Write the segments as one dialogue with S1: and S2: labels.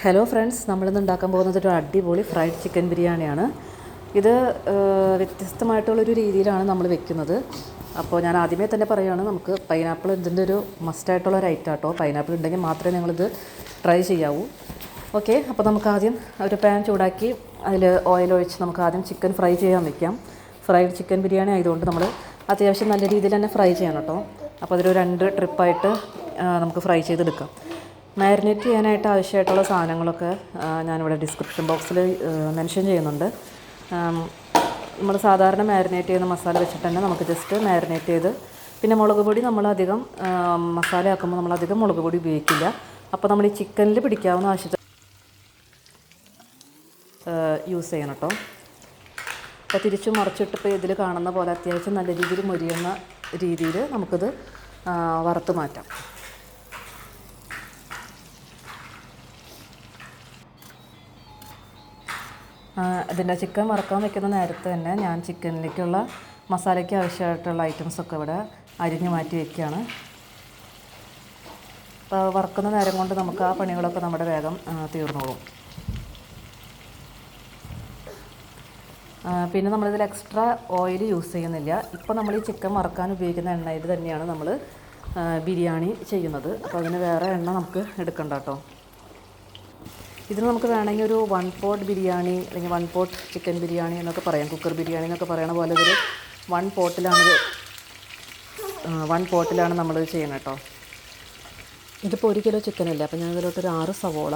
S1: Hello friends നമ്മളിന്ന് ഉണ്ടാക്കാൻ പോകുന്നത് ഒരു അടിപൊളി ഫ്രൈഡ് ചിക്കൻ ബിരിയാണിയാണ്. ഇത് വ്യത്യസ്തമായിട്ടുള്ളൊരു രീതിയിലാണ് നമ്മൾ വെക്കുന്നത്. അപ്പോൾ ഞാൻ ആദ്യമേ തന്നെ പറയുകയാണ് നമുക്ക് പൈനാപ്പിൾ ഇതിന്റെ ഒരു മസ്റ്റായിട്ടുള്ള ഒരു ഐറ്റം കേട്ടോ പൈനാപ്പിൾ ഉണ്ടെങ്കിൽ മാത്രമേ നിങ്ങളിത് ട്രൈ ചെയ്യാവൂ. ഓക്കെ അപ്പോൾ നമുക്ക് ആദ്യം ഒരു പാൻ ചൂടാക്കി അതിൽ ഓയിൽ ഒഴിച്ച് നമുക്ക് ആദ്യം ചിക്കൻ ഫ്രൈ ചെയ്യാൻ വെക്കാം. ഫ്രൈഡ് ചിക്കൻ ബിരിയാണി ആയതുകൊണ്ട് നമ്മൾ അത്യാവശ്യം നല്ല രീതിയിൽ തന്നെ ഫ്രൈ ചെയ്യണം കേട്ടോ. അപ്പോൾ അതൊരു രണ്ട് ട്രിപ്പായിട്ട് നമുക്ക് ഫ്രൈ ചെയ്തെടുക്കാം. മാരിനേറ്റ് ചെയ്യാനായിട്ട് ആവശ്യമായിട്ടുള്ള സാധനങ്ങളൊക്കെ ഞാനിവിടെ ഡിസ്ക്രിപ്ഷൻ ബോക്സിൽ മെൻഷൻ ചെയ്യുന്നുണ്ട്. നമ്മൾ സാധാരണ മാരിനേറ്റ് ചെയ്യുന്ന മസാല വെച്ചിട്ട് തന്നെ നമുക്ക് ജസ്റ്റ് മാരിനേറ്റ് ചെയ്ത് പിന്നെ മുളക് പൊടി നമ്മളധികം മസാല ആക്കുമ്പോൾ നമ്മളധികം മുളക് പൊടി ഉപയോഗിക്കില്ല. അപ്പോൾ നമ്മൾ ഈ ചിക്കനിൽ പിടിക്കാവുന്ന ആവശ്യത്തിന് യൂസ് ചെയ്യണം കേട്ടോ അപ്പോൾ തിരിച്ചു മറിച്ചിട്ടിപ്പോൾ ഇതിൽ കാണുന്ന പോലെ അത്യാവശ്യം നല്ല രീതിയിൽ മുരിയുന്ന രീതിയിൽ നമുക്കിത് വറുത്ത് മാറ്റാം. ഇതിന്റെ ചിക്കൻ വറുക്കാൻ വെക്കുന്ന നേരത്ത് തന്നെ ഞാൻ ചിക്കനിലേക്കുള്ള മസാലയ്ക്ക് ആവശ്യമായിട്ടുള്ള ഐറ്റംസൊക്കെ ഇവിടെ അരിഞ്ഞു മാറ്റി വയ്ക്കുകയാണ് അപ്പോൾ വറുക്കുന്ന നേരം കൊണ്ട് നമുക്ക് ആ പണികളൊക്കെ നമ്മുടെ വേഗം തീർന്നോളും. പിന്നെ നമ്മളിതിൽ എക്സ്ട്രാ ഓയിൽ യൂസ് ചെയ്യുന്നില്ല. ഇപ്പോൾ നമ്മൾ ഈ ചിക്കൻ വറുക്കാൻ ഉപയോഗിക്കുന്ന എണ്ണയിൽ തന്നെയാണ് നമ്മൾ ബിരിയാണി ചെയ്യുന്നത്. അപ്പോൾ അതിന് വേറെ എണ്ണ നമുക്ക് എടുക്കണ്ട കേട്ടോ. ഇതിന് നമുക്ക് വേണമെങ്കിൽ ഒരു വൺ പോട്ട് ബിരിയാണി അല്ലെങ്കിൽ വൺ പോട്ട് ചിക്കൻ ബിരിയാണി എന്നൊക്കെ പറയാം. കുക്കർ ബിരിയാണി എന്നൊക്കെ പറയണ പോലെ ഇതൊരു വൺ പോട്ടിലാണിത് വൺ പോട്ടിലാണ് നമ്മളിത് ചെയ്യുന്നത് കേട്ടോ. ഇതിപ്പോൾ ഒരു കിലോ ചിക്കൻ ഇല്ല അപ്പോൾ ഞാൻ ഇതിലോട്ട് ഒരു ആറ് സവോള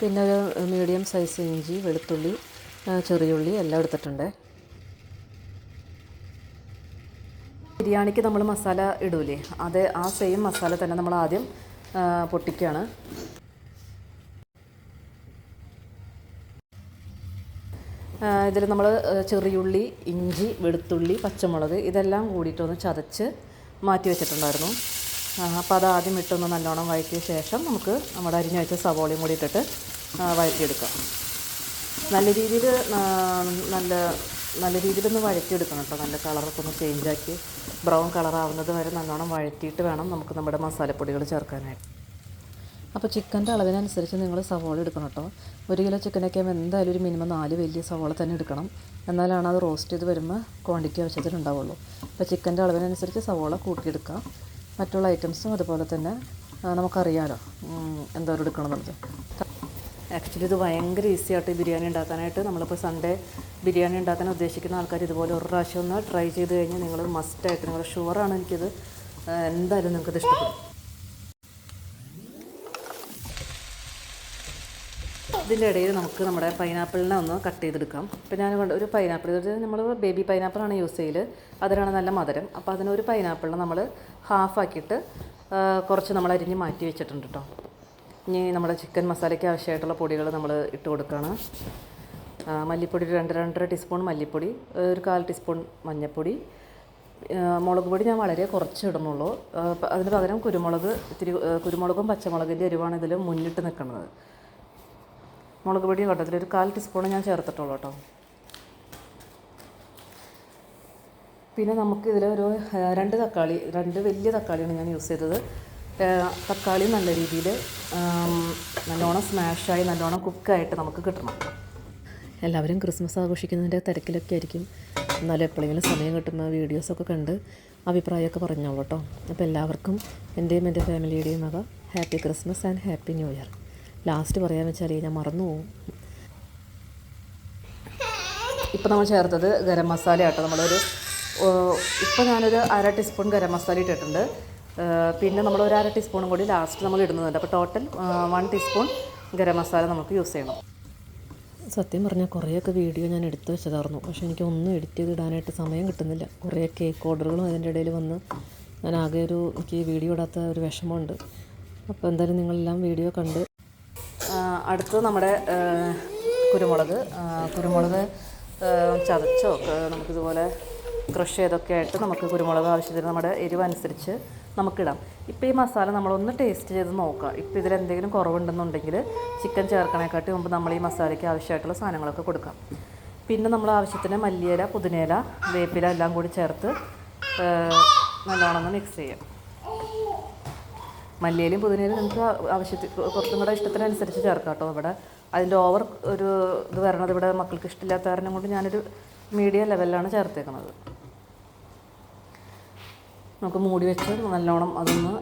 S1: പിന്നെ ഒരു മീഡിയം സൈസ് ഇഞ്ചി വെളുത്തുള്ളി ചെറിയുള്ളി എല്ലാം എടുത്തിട്ടുണ്ട്. ബിരിയാണിക്ക് നമ്മൾ മസാല ഇടൂലേ? അത് ആ സെയിം മസാല തന്നെ നമ്മൾ ആദ്യം പൊട്ടിക്കുകയാണ്. ഇതിൽ നമ്മൾ ചെറിയുള്ളി ഇഞ്ചി വെളുത്തുള്ളി പച്ചമുളക് ഇതെല്ലാം കൂടിയിട്ടൊന്ന് ചതച്ച് മാറ്റി വെച്ചിട്ടുണ്ടായിരുന്നു. അപ്പോൾ അത് ആദ്യം ഇട്ടൊന്ന് നല്ലോണം വഴറ്റിയ ശേഷം നമുക്ക് നമ്മുടെ അരിഞ്ഞു വെച്ച സവോളയും കൂടി ഇട്ടിട്ട് വഴറ്റിയെടുക്കാം. നല്ല രീതിയിൽ നല്ല നല്ല രീതിയിലൊന്ന് വഴറ്റിയെടുക്കണം കേട്ടോ നല്ല കളറൊക്കെ ഒന്ന് ചേഞ്ചാക്കി ബ്രൗൺ കളറാവുന്നത് വരെ നല്ലോണം വഴറ്റിയിട്ട് വേണം നമുക്ക് നമ്മുടെ മസാലപ്പൊടികൾ ചേർക്കാനായിട്ട്. അപ്പോൾ ചിക്കന്റെ അളവിനനുസരിച്ച് നിങ്ങൾ സവോള എടുക്കണം കേട്ടോ ഒരു കിലോ ചിക്കനൊക്കെ ആകുമ്പോൾ എന്തായാലും ഒരു മിനിമം നാല് വലിയ സവോള തന്നെ എടുക്കണം. എന്നാലാണ് അത് റോസ്റ്റ് ചെയ്ത് വരുമ്പോൾ ക്വാണ്ടിറ്റി ആവശ്യത്തിനുണ്ടാവുള്ളൂ അപ്പോൾ ചിക്കന്റെ അളവിനനുസരിച്ച് സവോള കൂട്ടിയെടുക്കാം. മറ്റുള്ള ഐറ്റംസും അതുപോലെ തന്നെ നമുക്കറിയാലോ എന്തോ എടുക്കണം എന്നുള്ളത് ആക്ച്വലി ഇത് ഭയങ്കര ഈസി ആയിട്ട് ബിരിയാണി ഉണ്ടാക്കാനായിട്ട്. നമ്മളിപ്പോൾ സൺഡേ ബിരിയാണി ഉണ്ടാക്കാൻ ഉദ്ദേശിക്കുന്ന ആൾക്കാർ ഇതുപോലെ ഒരു പ്രാവശ്യം ഒന്ന് ട്രൈ ചെയ്ത് കഴിഞ്ഞാൽ നിങ്ങൾ മസ്റ്റായിട്ട് നിങ്ങൾ ഷുവറാണ് എനിക്കിത്. എന്തായാലും നിങ്ങൾക്കിത് ഇഷ്ടപ്പെടും. ഇതിന്റെ ഇടയിൽ നമുക്ക് നമ്മുടെ പൈനാപ്പിളിനെ ഒന്ന് കട്ട് ചെയ്തെടുക്കാം. ഇപ്പം ഞാൻ ഒരു പൈനാപ്പിൾ ഇത് നമ്മൾ ബേബി പൈനാപ്പിളാണ് യൂസ് ചെയ്യൽ അതിനാണ് നല്ല മധുരം. അപ്പോൾ അതിനൊരു പൈനാപ്പിളിനെ നമ്മൾ ഹാഫാക്കിയിട്ട് കുറച്ച് നമ്മൾ അരിഞ്ഞ് മാറ്റി വെച്ചിട്ടുണ്ട് കേട്ടോ ഇനി നമ്മുടെ ചിക്കൻ മസാലയ്ക്ക് ആവശ്യമായിട്ടുള്ള പൊടികൾ നമ്മൾ ഇട്ട് കൊടുക്കുകയാണ് മല്ലിപ്പൊടി രണ്ട് രണ്ടര ടീസ്പൂൺ മല്ലിപ്പൊടി ഒരു കാൽ ടീസ്പൂൺ മഞ്ഞൾപ്പൊടി മുളക് പൊടി ഞാൻ വളരെ കുറച്ച് ഇടുന്നുള്ളൂ. അതിന് പകരം കുരുമുളക് ഇത്തിരി കുരുമുളകും പച്ചമുളകിന്റെ എരിവാണ് ഇതിൽ മുന്നിട്ട് നിൽക്കുന്നത്. മുളക് പൊടിയും കേട്ടോ ഇതിലൊരു കാൽ ടീസ്പൂൺ ഞാൻ ചേർത്തിട്ടുള്ളൂ കേട്ടോ. പിന്നെ നമുക്ക് ഇതിലൊരു ആ, രണ്ട് തക്കാളി രണ്ട് വലിയ തക്കാളിയാണ് ഞാൻ യൂസ് ചെയ്തത്. തക്കാളി നല്ല രീതിയിൽ നല്ലോണം സ്മാഷായി നല്ലോണം കുക്കായിട്ട് നമുക്ക് കിട്ടണം. എല്ലാവരും ക്രിസ്മസ് ആഘോഷിക്കുന്നതിന്റെ തിരക്കിലൊക്കെ ആയിരിക്കും. എന്നാലും എപ്പോഴെങ്കിലും സമയം കിട്ടുന്ന വീഡിയോസൊക്കെ കണ്ട് അഭിപ്രായമൊക്കെ പറഞ്ഞോളൂ കേട്ടോ. അപ്പോൾ എല്ലാവർക്കും എന്റെയും എന്റെ ഫാമിലിയുടെയും വക happy Christmas and happy new year last പറയാൻ വെച്ചാൽ ഞാൻ മറന്നു പോകും ഇപ്പോൾ നമ്മൾ ചേർത്തത് ഗരം മസാല ആട്ടോ. നമ്മളൊരു ഇപ്പോൾ ഞാനൊരു അര ടീസ്പൂൺ ഗരം മസാല ഇട്ടിട്ടുണ്ട്. പിന്നെ നമ്മൾ ഒരു അര ടീസ്പൂണും കൂടി ലാസ്റ്റ് നമ്മൾ ഇടുന്നുണ്ട് അപ്പോൾ total one teaspoon garam masala നമുക്ക് യൂസ് ചെയ്യണം. സത്യം പറഞ്ഞാൽ കുറേയൊക്കെ വീഡിയോ ഞാൻ എടുത്തു വെച്ചതായിരുന്നു. പക്ഷേ എനിക്ക് ഒന്നും എഡിറ്റ് ചെയ്ത് ഇടാനായിട്ട് സമയം കിട്ടുന്നില്ല. കുറേ കേക്ക് ഓർഡറുകളും അതിന്റെ ഇടയിൽ വന്ന് ഞാൻ ആകെ ഒരു എനിക്ക് വീഡിയോ ഇടാത്ത ഒരു വിഷമമുണ്ട്. അപ്പോൾ എന്തായാലും നിങ്ങളെല്ലാം വീഡിയോ കണ്ട് അടുത്തത് നമ്മുടെ കുരുമുളക്. കുരുമുളക് ചതച്ചോ നമുക്കിതുപോലെ ക്രഷ് ചെയ്തൊക്കെ ആയിട്ട് നമുക്ക് കുരുമുളക് ആവശ്യത്തിന് നമ്മുടെ എരിവ് അനുസരിച്ച് നമുക്കിടാം. ഇപ്പോൾ ഈ മസാല നമ്മളൊന്ന് ടേസ്റ്റ് ചെയ്ത് നോക്കാം. ഇപ്പോൾ ഇതിൽ എന്തെങ്കിലും കുറവുണ്ടെന്നുണ്ടെങ്കിൽ ചിക്കൻ ചേർക്കണേക്കാട്ടി മുമ്പ് നമ്മൾ ഈ മസാലയ്ക്ക് ആവശ്യമായിട്ടുള്ള സാധനങ്ങളൊക്കെ കൊടുക്കാം. പിന്നെ നമ്മൾ ആവശ്യത്തിന് മല്ലിയില പുതിനയില വേപ്പില എല്ലാം കൂടി ചേർത്ത് നല്ലോണം മിക്സ് ചെയ്യാം. മല്ലിയിലും പുതിനയിലും നിങ്ങൾക്ക് ആവശ്യത്തിൽ കുറച്ചും കൂടെ ഇഷ്ടത്തിനനുസരിച്ച് ചേർക്കാം കേട്ടോ ഇവിടെ. അതിന്റെ ഓവർ ഒരു ഇത് വരണത് ഇവിടെ മക്കൾക്ക് ഇഷ്ടമില്ലാത്ത കാരണം കൊണ്ട് ഞാനൊരു മീഡിയം ലെവലിലാണ് ചേർത്തേക്കുന്നത് നമുക്ക് മൂടി വെച്ച് നല്ലോണം അതൊന്ന്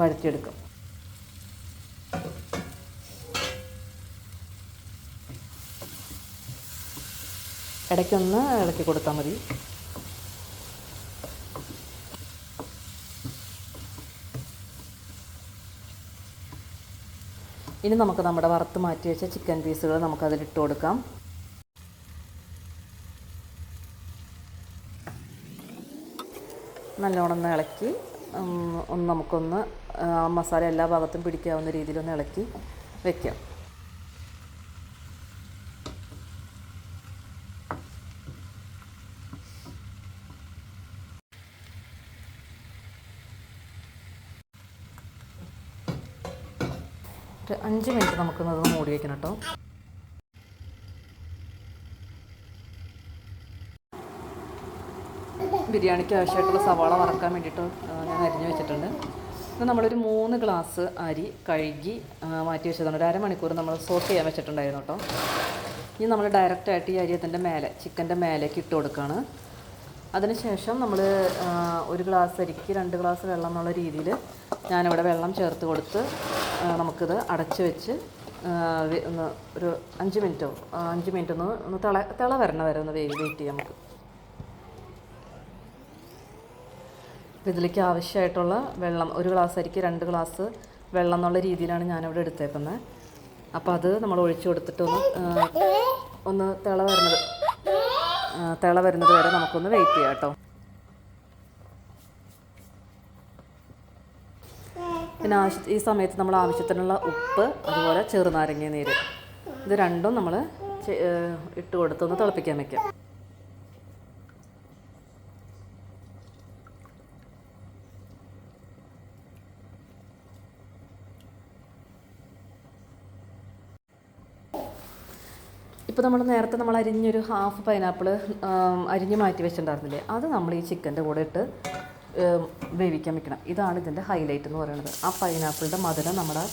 S1: വഴറ്റിയെടുക്കാം. ഇടയ്ക്കൊന്ന് ഇളക്കി കൊടുത്താൽ മതി. ഇനി നമുക്ക് നമ്മുടെ വറുത്ത് മാറ്റി വെച്ച ചിക്കൻ പീസുകൾ നമുക്കതിലിട്ട് കൊടുക്കാം. നല്ലോണം ഒന്ന് ഇളക്കി ഒന്ന് നമുക്കൊന്ന് മസാല എല്ലാ ഭാഗത്തും പിടിക്കാവുന്ന രീതിയിലൊന്ന് ഇളക്കി വെക്കാം. ഒരു അഞ്ച് മിനിറ്റ് നമുക്കൊന്നത് മൂടി വയ്ക്കണം കേട്ടോ. ബിരിയാണിക്ക് ആവശ്യമായിട്ടുള്ള സവാള വറക്കാൻ വേണ്ടിയിട്ട് ഞാൻ അരിഞ്ഞു വെച്ചിട്ടുണ്ട്. ഇത് നമ്മളൊരു മൂന്ന് ഗ്ലാസ് അരി കഴുകി മാറ്റി വെച്ചതാണ്. ഒരു അരമണിക്കൂർ നമ്മൾ സോക്ക് ചെയ്യാൻ വെച്ചിട്ടുണ്ടായിരുന്നു കേട്ടോ. ഇനി നമ്മൾ ഡയറക്റ്റായിട്ട് ഈ അരി അതിന്റെ മേലെ ചിക്കന്റെ മേലേക്ക് ഇട്ട് കൊടുക്കുകയാണ് അതിനുശേഷം നമ്മൾ ഒരു ഗ്ലാസ് അരിക്ക് രണ്ട് ഗ്ലാസ് വെള്ളം എന്നുള്ള രീതിയിൽ ഞാനിവിടെ വെള്ളം ചേർത്ത് കൊടുത്ത് നമുക്കിത് അടച്ച് വെച്ച് ഒന്ന് ഒരു അഞ്ച് മിനിറ്റോ അഞ്ച് മിനിറ്റ് ഒന്ന് ഒന്ന് തിള തിള വരണ വരെ ഒന്ന് വെയിൽ വെയിറ്റ് ചെയ്യാം നമുക്ക്. അപ്പോൾ ഇതിലേക്ക് ആവശ്യമായിട്ടുള്ള വെള്ളം ഒരു ഗ്ലാസ് അരിക്ക് രണ്ട് ഗ്ലാസ് വെള്ളം എന്നുള്ള രീതിയിലാണ് ഞാനിവിടെ എടുത്തേക്കുന്നത്. അപ്പോൾ അത് നമ്മൾ ഒഴിച്ചു കൊടുത്തിട്ട് ഒന്ന് ഒന്ന് തിള വരുന്നത് തിള വരുന്നത് വരെ നമുക്കൊന്ന് വെയിറ്റ് ചെയ്യാം കേട്ടോ. പിന്നെ ആവശ്യ ഈ സമയത്ത് നമ്മൾ ആവശ്യത്തിനുള്ള ഉപ്പ് അതുപോലെ ചെറുനാരങ്ങ നീര്. ഇത് രണ്ടും നമ്മൾ ഇട്ട് കൊടുത്തൊന്ന് തിളപ്പിക്കാൻ വയ്ക്കാം ഇപ്പോൾ നമ്മൾ നേരത്തെ നമ്മൾ അരിഞ്ഞൊരു ഹാഫ് പൈനാപ്പിൾ അരിഞ്ഞ് മാറ്റി വെച്ചിട്ടുണ്ടായിരുന്നില്ലേ? അത് നമ്മൾ ഈ ചിക്കന്റെ കൂടെ ഇട്ട് വേവിക്കാൻ വെക്കണം. ഇതാണ് ഇതിന്റെ ഹൈലൈറ്റ് എന്ന് പറയുന്നത്. ആ പൈനാപ്പിളിന്റെ മധുരം നമ്മുടെ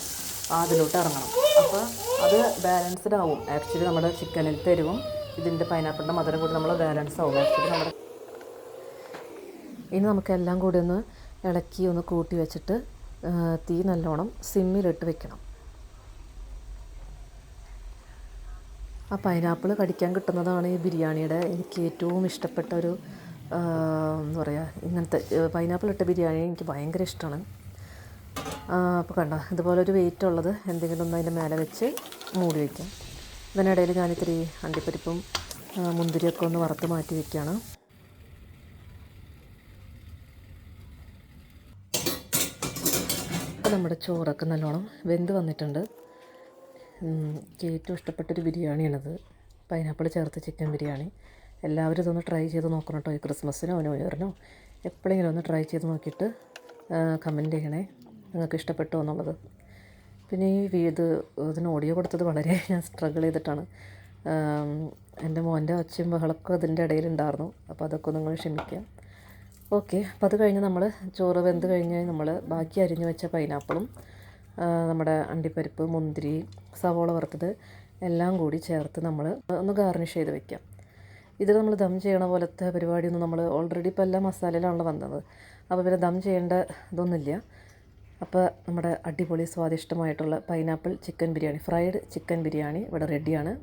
S1: അതിലോട്ട് ഇറങ്ങണം. അപ്പോൾ അത് ബാലൻസ്ഡ് ആവും. ആക്ച്വലി നമ്മുടെ ചിക്കനിൽ തരുവും. ഇതിന്റെ പൈനാപ്പിളിന്റെ മധുരം കൂടി നമ്മൾ ബാലൻസ് ആവും. ആക്ച്വലി നമ്മുടെ ഇനി നമുക്കെല്ലാം കൂടി ഒന്ന് ഇളക്കി ഒന്ന് കൂട്ടി വെച്ചിട്ട് തീ നല്ലോണം സിമ്മിലിട്ട് വെക്കണം. ആ പൈനാപ്പിൾ കടിക്കാൻ കിട്ടുന്നതാണ് ഈ ബിരിയാണിയുടെ എനിക്ക് ഏറ്റവും ഇഷ്ടപ്പെട്ട ഒരു എന്താ പറയുക ഇങ്ങനത്തെ പൈനാപ്പിൾ ഇട്ട ബിരിയാണി എനിക്ക് ഭയങ്കര ഇഷ്ടമാണ് അപ്പോൾ കണ്ടോ ഇതുപോലെ ഒരു വെയിറ്റ് ഉള്ളത് എന്തെങ്കിലും ഒന്ന് അതിന്റെ മേലെ വെച്ച് മൂടി വയ്ക്കാം ഇതിനിടയിൽ ഞാനിത്തിരി അണ്ടിപ്പരിപ്പും മുന്തിരിയൊക്കെ ഒന്ന് വറുത്ത് മാറ്റി വയ്ക്കുകയാണ് അപ്പോൾ നമ്മുടെ ചോറൊക്കെ നല്ലോണം വെന്ത് വന്നിട്ടുണ്ട്. എനിക്ക് ഏറ്റവും ഇഷ്ടപ്പെട്ടൊരു ബിരിയാണിയാണത്. പൈനാപ്പിൾ ചേർത്ത് ചിക്കൻ ബിരിയാണി. എല്ലാവരും ഇതൊന്ന് ട്രൈ ചെയ്ത് നോക്കണം കേട്ടോ ഈ ക്രിസ്മസിനോ ന്യൂ ഇയറിനോ എപ്പോഴെങ്കിലും ഒന്ന് ട്രൈ ചെയ്ത് നോക്കിയിട്ട് കമന്റ് ചെയ്യണേ. നിങ്ങൾക്ക് ഇഷ്ടപ്പെട്ടോ എന്നുള്ളത്. പിന്നെ ഈ വീത് ഇതിന് ഓഡിയോ കൊടുത്തത് വളരെ ഞാൻ സ്ട്രഗിൾ ചെയ്തിട്ടാണ്. എന്റെ മോന്റെ അച്ഛൻ ബഹളൊക്കെ അതിന്റെ ഇടയിലുണ്ടായിരുന്നു അപ്പോൾ അതൊക്കെ നിങ്ങൾ ക്ഷമിക്കാം ഓക്കെ അപ്പോൾ അത് കഴിഞ്ഞ് നമ്മൾ ചോറ് വെന്ത് കഴിഞ്ഞ് നമ്മൾ ബാക്കി അരിഞ്ഞു വെച്ച പൈനാപ്പിളും നമ്മുടെ അണ്ടിപ്പരിപ്പ് മുന്തിരി സവോള വറുത്തത് എല്ലാം കൂടി ചേർത്ത് നമ്മൾ ഒന്ന് ഗാർണിഷ് ചെയ്ത് വെക്കാം. ഇത് നമ്മൾ ദം ചെയ്യണ പോലത്തെ പരിപാടിയൊന്നും നമ്മൾ ഓൾറെഡി ഇപ്പോൾ എല്ലാ മസാലയിലാണല്ലോ വന്നത്. അപ്പോൾ പിന്നെ ദം ചെയ്യേണ്ട ഇതൊന്നുമില്ല. അപ്പോൾ നമ്മുടെ അടിപൊളി സ്വാദിഷ്ടമായിട്ടുള്ള pineapple chicken biryani fried chicken biryani ഇവിടെ റെഡിയാണ്